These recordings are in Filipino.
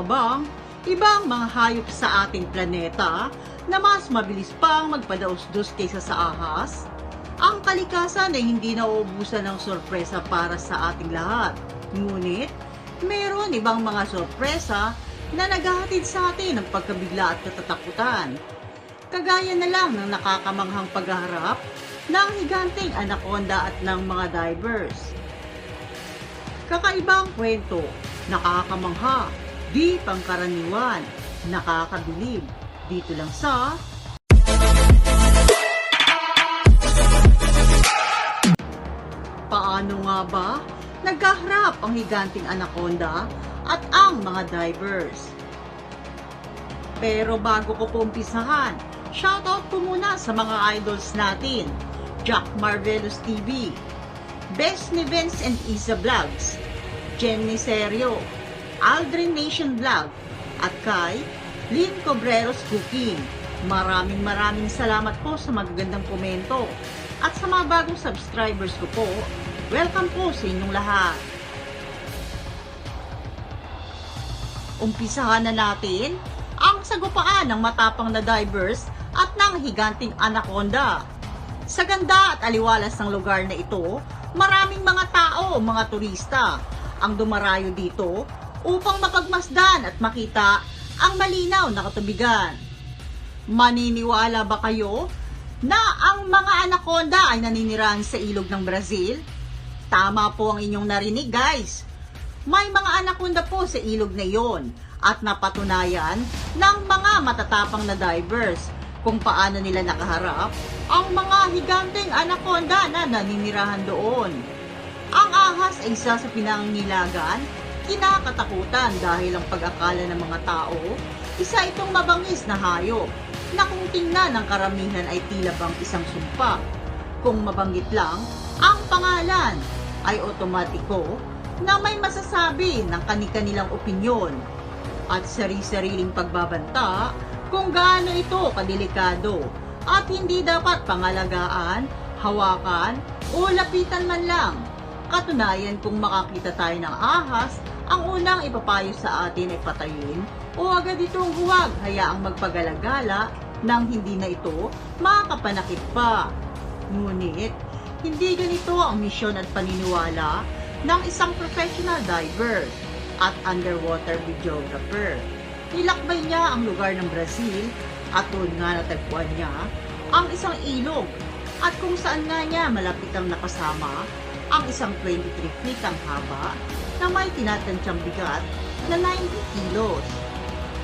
bang ibang mga hayop sa ating planeta na mas mabilis pang magpadausdos kaysa sa ahas? Ang kalikasan ay hindi nauubusan ng sorpresa para sa ating lahat. Ngunit, meron ibang mga sorpresa na naghahatid sa atin ng pagkabigla at katatakutan. Kagaya na lang ng nakakamanghang pagharap ng higanting anaconda at ng mga divers. Kakaibang kwento, nakakamangha, di pangkaraniwan, nakakabilib. Dito lang sa Paano nga ba nagkaharap ang higanting anaconda at ang mga divers? Pero bago ko po umpisahan, shoutout ko muna sa mga idols natin. Jack Marvelous TV, Best ni Vince and Isa Vlogs, Jenny Serio, Aldrin Nation Vlog, at kay Lynn Cobreros Cooking. Maraming maraming salamat po sa magagandang komento. At sa mga bagong subscribers ko po, welcome po sa inyong lahat. Umpisahan na natin ang sagupaan ng matapang na divers at ng higanting anaconda. Sa ganda at aliwalas ng lugar na ito, maraming mga tao, mga turista, ang dumarayo dito upang mapagmasdan at makita ang malinaw na katubigan. Maniniwala ba kayo na ang mga anaconda ay naninirahan sa ilog ng Brazil? Tama po ang inyong narinig guys. May mga anaconda po sa ilog na iyon at napatunayan ng mga matatapang na divers kung paano nila nakaharap ang mga higanteng anaconda na naninirahan doon. Ang ahas ay isa sa pinangilagan, kinakatakutan dahil ang pag-akala ng mga tao, isa itong mabangis na hayop na kung tingnan ng karamihan ay tila bang isang sumpa. Kung mabanggit lang, ang pangalan ay otomatiko na may masasabi ng kani-kanilang opinyon at sari-sariling pagbabanta kung gaano ito kadelikado at hindi dapat pangalagaan, hawakan o lapitan man lang. Katunayan kung makakita tayo ng ahas, ang unang ipapayo sa atin ay patayin o agad itong huwag hayaang magpagalagala nang hindi na ito makapanakit pa. Ngunit, hindi ganito ang misyon at paniniwala ng isang professional diver at underwater videographer. Nilakbay niya ang lugar ng Brazil at doon nga natagpuan niya ang isang ilog at kung saan nga niya malapit ang nakasama ang isang 23 feet ang haba na may tinatansyang bigat na 90 kilos.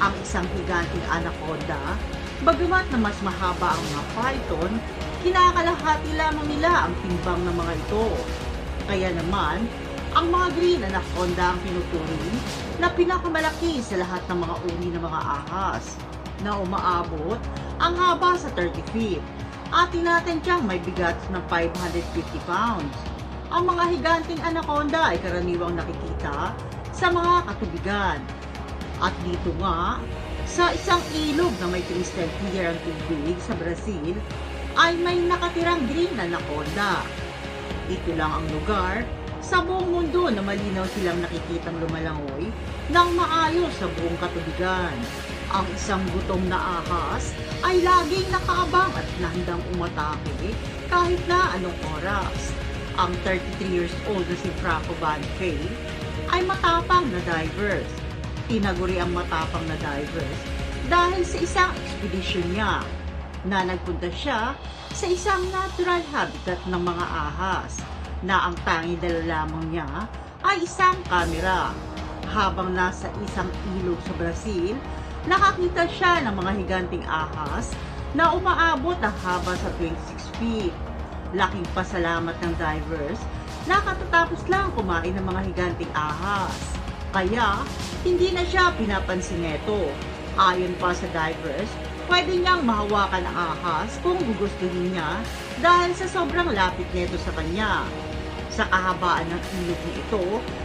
Ang isang higanting anaconda, bagamat na mas mahaba ang mga python, kinakalahati lamang nila ang timbang ng mga ito. Kaya naman, ang mga green anaconda ang pinuturing na pinakamalaki sa lahat ng mga uri ng mga ahas na umaabot ang haba sa 30 feet at tinatansyang may bigat ng 550 pounds. Ang mga higanting anaconda ay karaniwang nakikita sa mga katubigan. At dito nga, sa isang ilog na may crystal clear ang tubig sa Brazil, ay may nakatirang green anaconda. Ito lang ang lugar sa buong mundo na malinaw silang nakikitang lumalangoy ng maayos sa buong katubigan. Ang isang gutom na ahas ay laging nakaabang at nahandang umatake kahit na anong oras. Ang 33 years old na si Franco Banfay ay matapang na divers. Tinaguri ang matapang na divers dahil sa isang expedition niya na nagpunta siya sa isang natural habitat ng mga ahas na ang tanging dala lamang niya ay isang kamera. Habang nasa isang ilog sa Brazil, nakakita siya ng mga higanting ahas na umaabot ng haba sa 26 feet. Laking pasalamat ng divers na katatapos lang kumain ng mga higanting ahas. Kaya, hindi na siya pinapansin neto. Ayon pa sa divers, pwede niyang mahawakan ang ahas kung gugustuhin niya dahil sa sobrang lapit nito sa kanya. Sa kahabaan ng ilog na ito,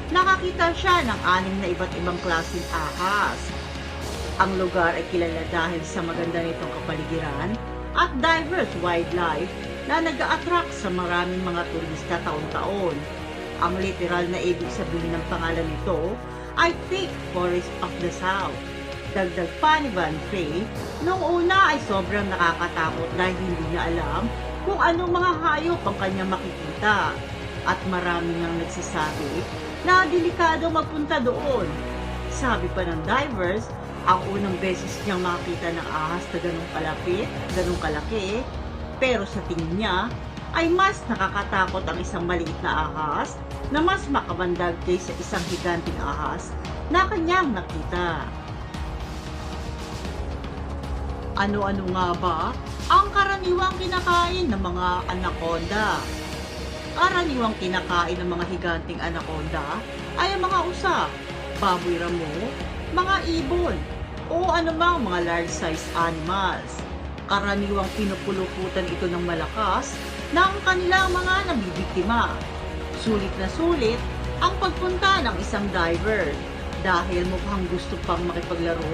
nakakita siya ng anim na iba't ibang klaseng ahas. Ang lugar ay kilala dahil sa maganda nitong kapaligiran at diverse wildlife na nag-a-attract sa maraming mga turista taon-taon. Ang literal na ibig sabihin ng pangalan nito ay thick forest of the south. Dagdag pa ni Van Frey, noong una ay sobrang nakakatakot dahil hindi niya alam kung anong mga hayop ang kanya makikita. At marami nang nagsasabi na delikado magpunta doon. Sabi pa ng divers, ang unang beses niyang makita ng ahas na ganong kalapit, ganong kalaki, pero sa tingin niya, ay mas nakakatakot ang isang maliit na ahas na mas makabandag kaysa isang higanting ahas na kanyang nakita. Ano-ano nga ba ang karaniwang kinakain ng mga anaconda? Karaniwang kinakain ng mga higanting anaconda ay ang mga usa, baboy ramo, mga ibon, o anumang mga large-sized animals. Karaniwang pinupuluputan ito ng malakas ng kanilang mga nabibiktima. Sulit na sulit ang pagpunta ng isang diver dahil mukhang gusto pang makipaglaro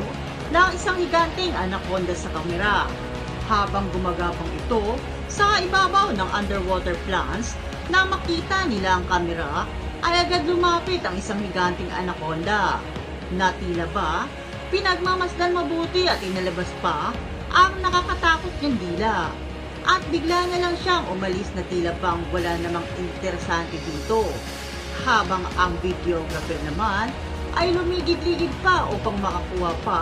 ng isang higanting anaconda sa kamera. Habang gumagapang ito sa ibabaw ng underwater plants na makita nila ang kamera ay agad lumapit ang isang higanting anaconda na tila ba pinagmamasdan mabuti at inalabas pa ang nakakatakot niyang dila. At bigla na lang siyang umalis na tila bang wala namang interesante dito. Habang ang videographer naman ay lumigid-ligid pa upang makakuha pa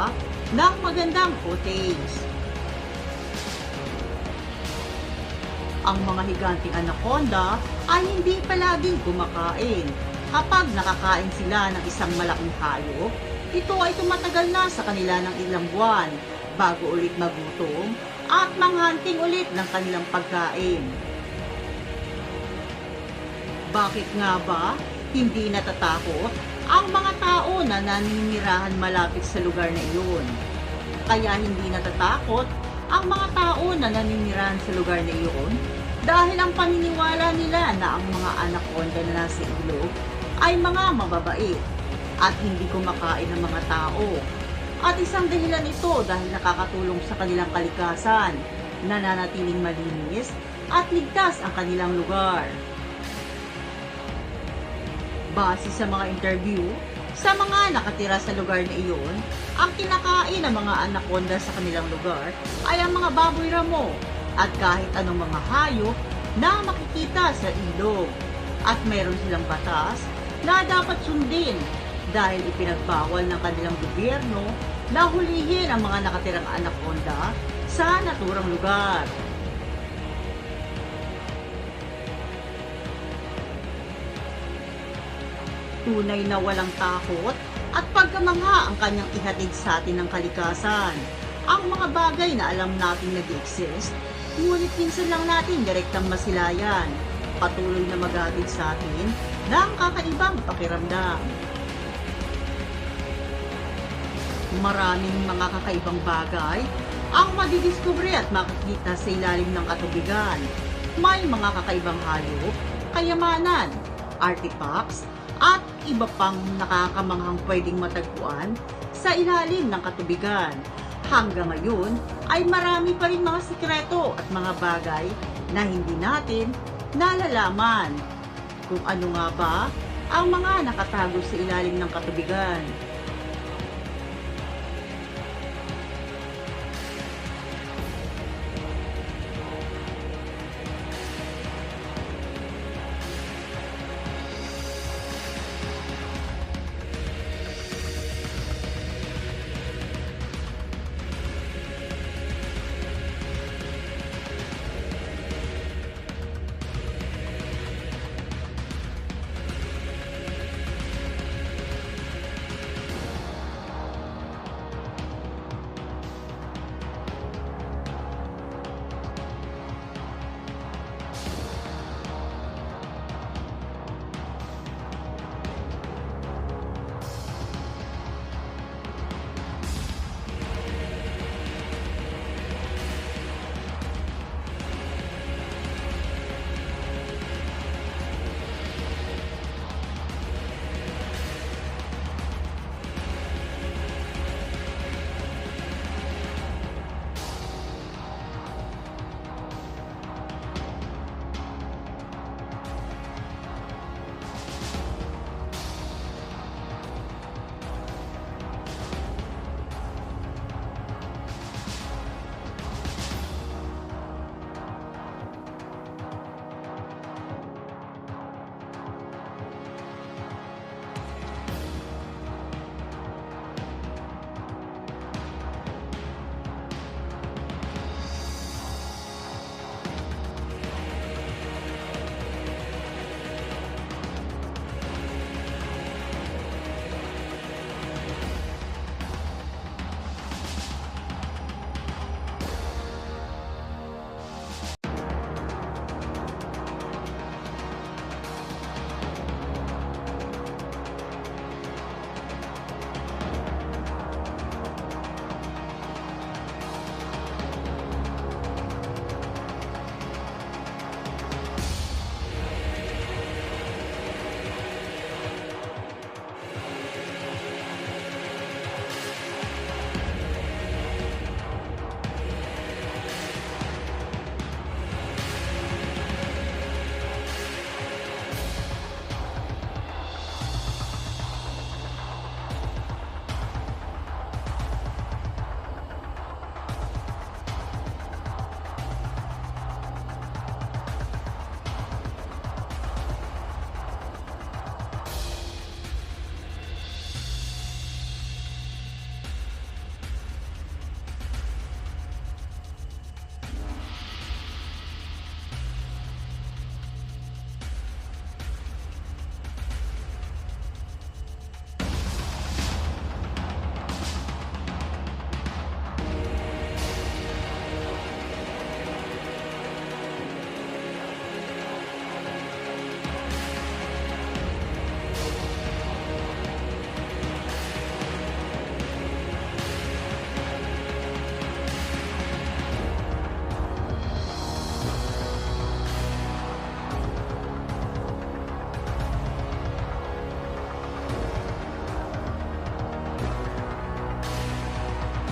ng magandang footage. Ang mga higanting anaconda ay hindi palaging kumakain. Kapag nakakain sila ng isang malaking hayop, ito ay tumatagal na sa kanila ng ilang buwan bago ulit magutom at manghanting ulit ng kanilang pagkain. Bakit nga ba hindi natatakot ang mga tao na naninirahan malapit sa lugar na iyon? Kaya hindi natatakot ang mga tao na naninirahan sa lugar na iyon dahil ang paniniwala nila na ang mga anaconda na nasa ilog ay mga mababait at hindi kumakain ng mga tao. At isang dahilan ito dahil nakakatulong sa kanilang kalikasan, nananatiling malinis at ligtas ang kanilang lugar. Base sa mga interview, sa mga nakatira sa lugar na iyon, ang kinakain ng mga anaconda sa kanilang lugar ay ang mga baboy ramo at kahit anong mga hayop na makikita sa ilog. At meron silang batas na dapat sundin dahil ipinagbawal ng kanilang gobyerno na hulihin ang mga nakatirang anaconda sa naturang lugar. Tunay na walang takot at pagkamangha ang kanyang ihatid sa atin ng kalikasan. Ang mga bagay na alam natin nag-exist, ngunit minsan lang natin direktang masilayan. Patuloy na maghatid sa atin ng kakaibang pakiramdam. Maraming mga kakaibang bagay ang madidiskubre at makikita sa ilalim ng katubigan. May mga kakaibang hayop, kayamanan, artifacts, at iba pang nakakamanghang pwedeng matagpuan sa ilalim ng katubigan. Hanggang ngayon ay marami pa rin mga sikreto at mga bagay na hindi natin nalalaman. Kung ano nga ba ang mga nakatago sa ilalim ng katubigan.